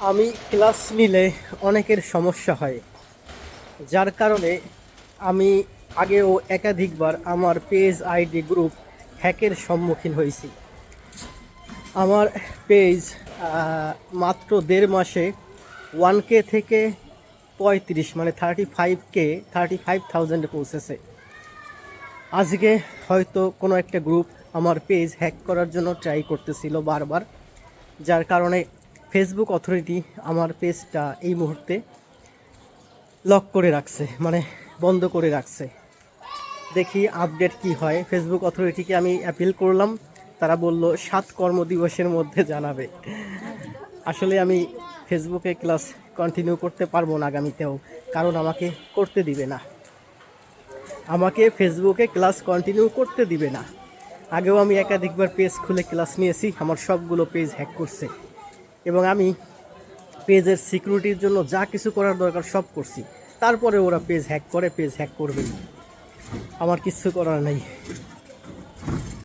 আমি ক্লাস নিলে অনেকের সমস্যা হয়। যার কারণে আমি আগেও একাধিকবার আমার পেজ আইডি গ্রুপ হ্যাকের সম্মুখীন হয়েছি। আমার পেজ মাত্র দেড় মাসে ওয়ান কে থেকে পঁয়ত্রিশ মানে thirty five K, thirty five থাউজেন্ডে পৌঁছেছে। আজকে হয়তো কোনো একটা গ্রুপ আমার পেজ হ্যাক করার জন্য ট্রাই করতেছিল বারবার, যার কারণে ফেসবুক অথরিটি আমার পেজটা এই মুহূর্তে লক করে রাখছে মানে বন্ধ করে রাখছে। দেখি আপডেট কি হয়। ফেসবুক অথরিটিকে আমি অ্যাপিল করলাম। তারা বলল, সাত কর্মদিবসের মধ্যে জানাবে। আসলে আমি ফেসবুকে ক্লাস কন্টিনিউ করতে পারব না আগামীতেও, কারণ আমাকে করতে দিবে না। আমাকে ফেসবুকে ক্লাস কন্টিনিউ করতে দিবে না। আগেও আমি একাধিকবার পেজ খুলে ক্লাস নিয়েছি, আমার সবগুলো পেজ হ্যাক করছে। এবং আমি পেজের সিকিউরিটির জন্য যা কিছু করার দরকার সব করছি। তারপরে ওরা পেজ হ্যাক করে পেজ হ্যাক করবে। আমার কিছু করার নেই।